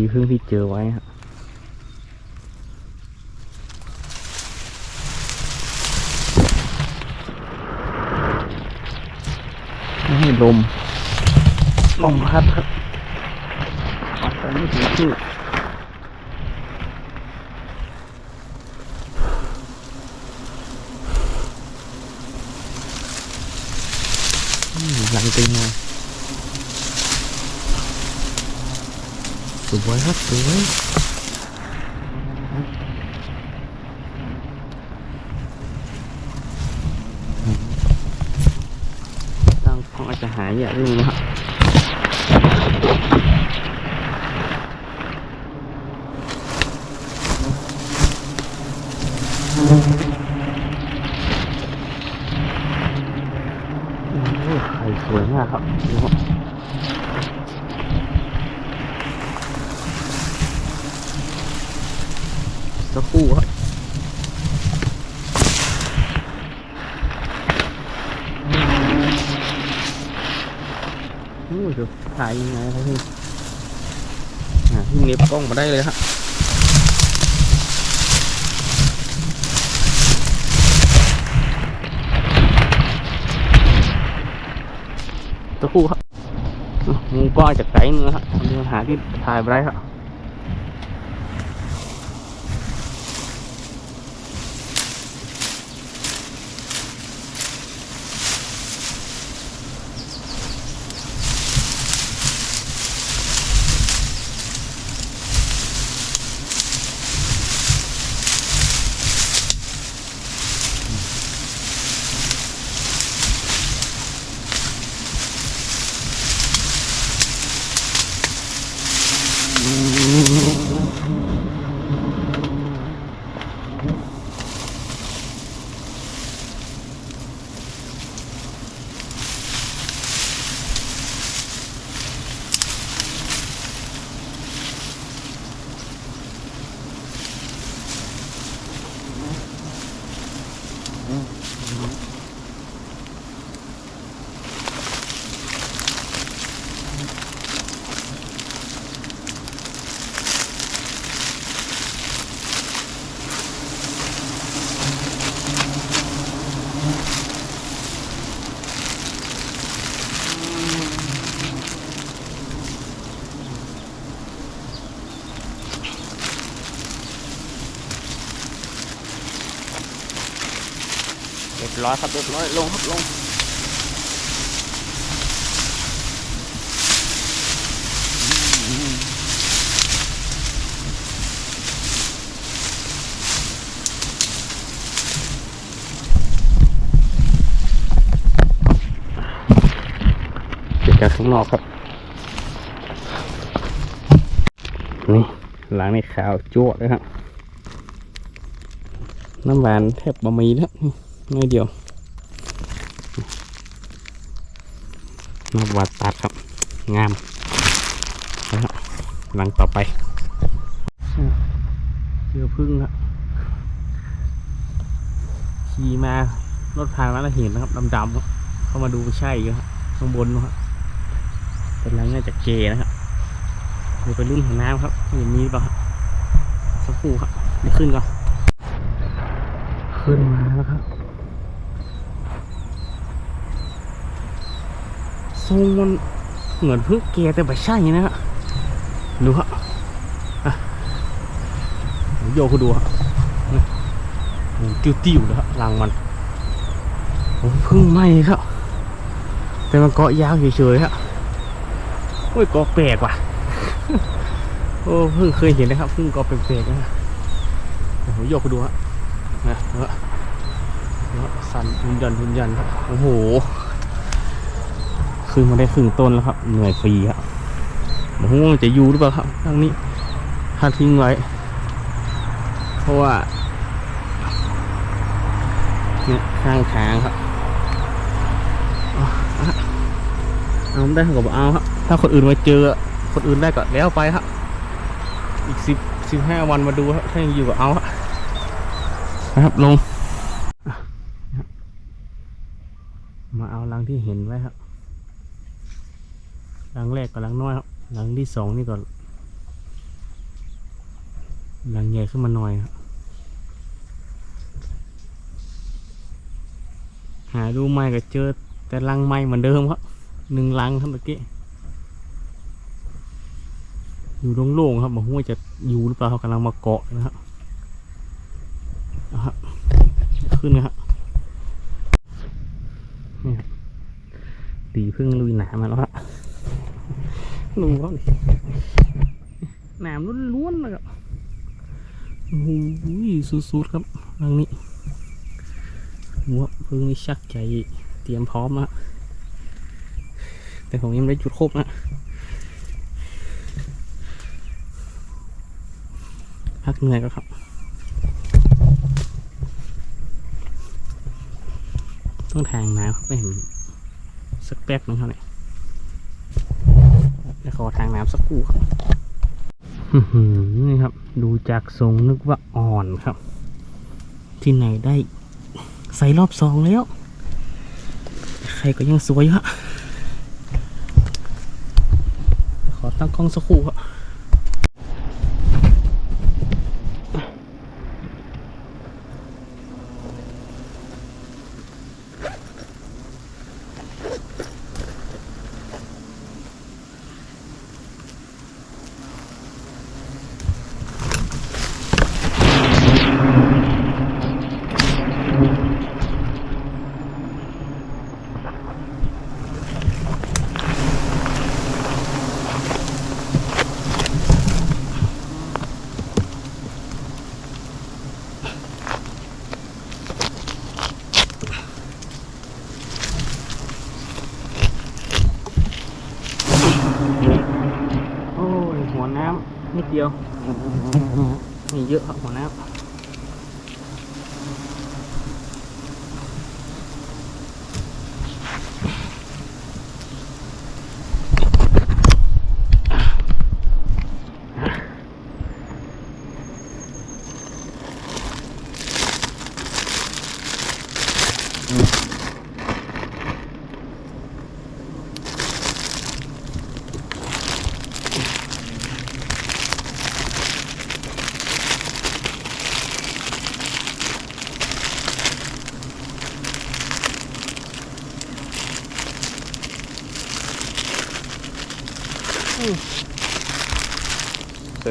ทีพึ่งที่เจอไว้ครับไม่ให้ลมลมพัดครับพัดไปไม่ถึงที่อืมหลังเป็นไงส วยครับสวยตั้งของอาจจะหายอย่างนี้นะครับ โอ้โหไข่สวยมากครับดูครับ สักครู่ครับโอ้ยจะถ่ายยังไงครับพี่อ่าพี่เน็บกล้องมาได้เลยครับสักครู่ครับงูก็จากไกลมือครับมีปัญหาที่ถ่ายไปได้ครับ เรียบร้อยครับเรียบร้อยลงครับลงเก็บจากข้างนอกครับ นี่หลังในขาวจั่วเลยครับ น้ำหวานแทบบะมีแล้วนี่ น้อยเดียวน้ำหวานตัดครับ งามนะครับหลังต่อไปเจอพึ่งครับขี่มารถผ่านมาแล้วเห็นนะครับดำๆเข้ามาดูไม่ใช่อีกครับข้างบนนะครับเป็นหลังน่าจะเกนะครับเดี๋ยวไปรุ่นของน้ำครับเห็นมีหรือเปล่าครับสักครู่ครับขึ้นก่อนขึ้นมาแล้วครับ ทรงมันเหมือนพิ่งเกแต่ไม่ใช่นะฮะดูฮะอะโยกให้ดูฮะนี่เหมือนติ้วๆเลยครับรังมันผมพิ่งไหมครับ แต่มันเกาะยาวเฉยๆฮะโอ้ยเกาะแปลกว่ะโอ้เพิ่งเคยเห็นนะครับเพิ่งเกาะแปลกๆนะเดี๋ยวผมโยกดูฮะนะเออสั่นหุนยันหุนยันครับโอ้โห ขึ้นมาได้ครึ่งต้นแล้วครับ เหนื่อยฟรีครับโอ้โหมันจะอยู่หรือเปล่าครับทางนี้ ถ้าทิ้งไว้ เพราะว่าเนี่ยข้างทางครับเอาได้ก็บอกเอาครับ ถ้าคนอื่นมาเจอ คนอื่นได้ก็แล้วไปครับ อีกสิบสิบห้าวันมาดูครับ ถ้ายังอยู่ก็เอาครับนะครับลง มาเอารังที่เห็นไว้ครับ รังแรกกับรังน้อยครับรังที่สองนี่ก่อนลังใหญ่ขึ้นมาหน่อยครับหาดูไม่ก็เจอแต่ลังไม่เหมือนเดิมครับหนึ่งลังครับเมื่อกี้อยู่โล่งๆครับบอกว่าจะอยู่หรือเปล่าเขากำลังมาเกาะนะครับเอาครับขึ้นนะครับนี่ครับตีพึ่งลุยหนามมาแล้วครับ ดูเขาดิหนามล้วนๆนะครับโอ้โหสุดๆครับรังนี้หัวพึ่งนี่ชักใจเตรียมพร้อมแล้วแต่ผมยังไม่ได้จุดครบนะพักเหนื่อยก็ครับ ต้องทางน้ำไม่เห็นสักแป๊บนึงเท่านี้เดี๋ยว ขอทางน้ำสักครู่ครับนี่ครับ ดูจากทรงนึกว่าอ่อนครับ ที่ไหนได้ใส่รอบสองแล้ว ใครก็ยังสวยอยู่ฮะขอตั้งกล้องสักครู่ครับ โอ้ย หัวน้ำ นิดเดียว มีเยอะครับหัวน้ำ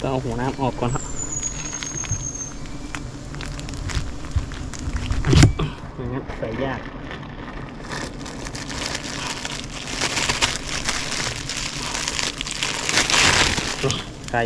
ก็เอาหัวน้ำออกก่อนครับไม่งั้นใส่ยากใส่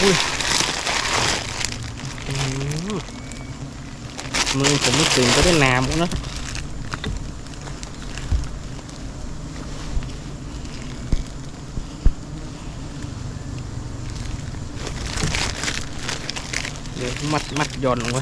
อืมมือผม ไม่ตื่นก็ได้น้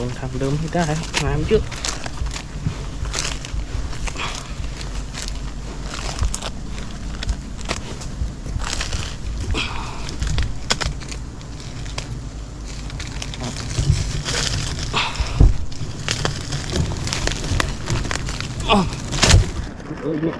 ล้วนะเดี๋ยวมัดมัดหย่อนลงไว้ฮะลงทางเดิมให้ได้น้ำเยอะอ้าวเอ้ยเนี่ย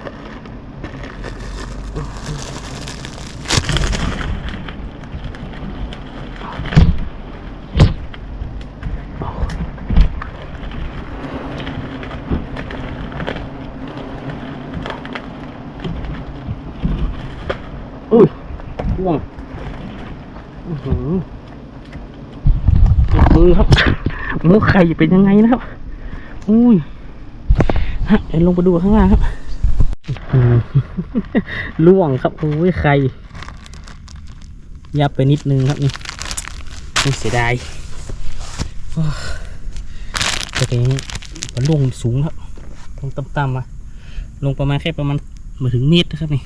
อุ้ยว่วงอื้อหือมือครับมือไข่เป็นยังไงนะครับ อุ้ยฮะเดี๋ยวลงไปดูข้างล่างครับล่วงครับโอ้ยใครยับไปนิดนึงครับนี่เสียดายโอ้ยแต่ทีนี้มันลงสูงครับลงต่ำๆมาลงประมาณแค่ประมาณมาถึงเมตรนะครับนี่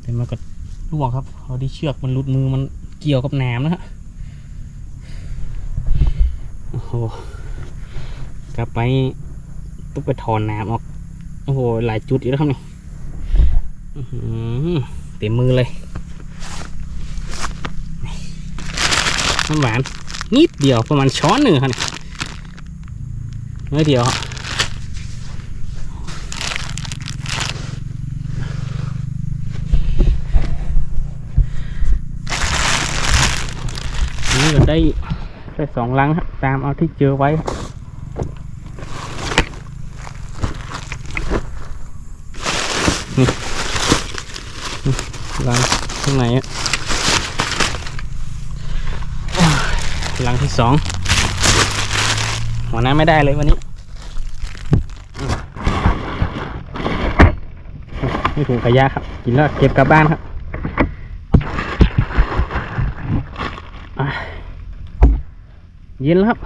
แต่มันก็ล่วงครับเอาที่เชือกมันหลุดมือมันเกี่ยวกับแหนมนะฮะ โอ้โหกลับไปต้องไปถอนแหนมออก โอ้โห หลายจุดอยู่แล้วครับนี่เต็มมือเลยน้ำหวาน นิดเดียวประมาณช้อนหนึ่งครับนี่น้อยเดียวนี่ก็ได้ แค่สองลังครับตามเอาที่เจอไว้ลังข้างในอะลังที่สองหัวหน้าไม่ได้เลยวันนี้นี่ถุงขยะครับ กินแล้วเก็บกลับบ้านครับอะ เย็นแล้วครับ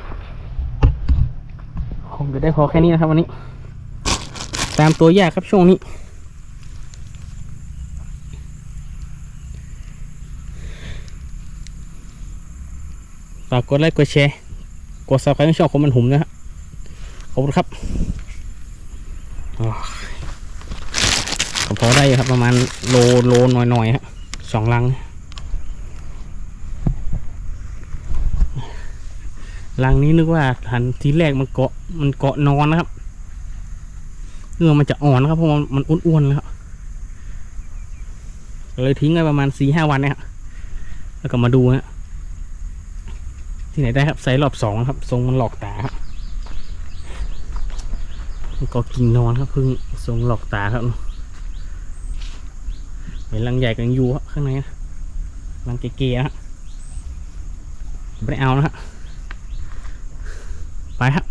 คงจะได้พอแค่นี้นะครับวันนี้ ตามตัวยากครับช่วงนี้ ฝากกดไลค์กดแชร์ กดซับสไครต์ช่องคนมันหุ่มนะครับขอบคุณครับก็พอได้ครับประมาณโลโลหน่อยๆฮะสองลัง ลังนี้นึกว่าหันทีแรกมันเกาะมันเกาะนอนนะครับเนื้อมันจะอ่อนนะครับเพราะมันมันอ้วนๆแล้วครับเลยทิ้งไว้ประมาณสี่ห้าวันเนะครับแล้วก็มาดูฮะที่ไหนได้ครับไซส์รอบสองครับ ทรงมันหลอกตาครับมันก็กิ่งนอนครับพึ่งทรงหลอกตาครับเห็นรังใหญ่กันอยู่ข้างในนะรังเก๋ๆนะฮะไม่เอานะฮะ ไปครับ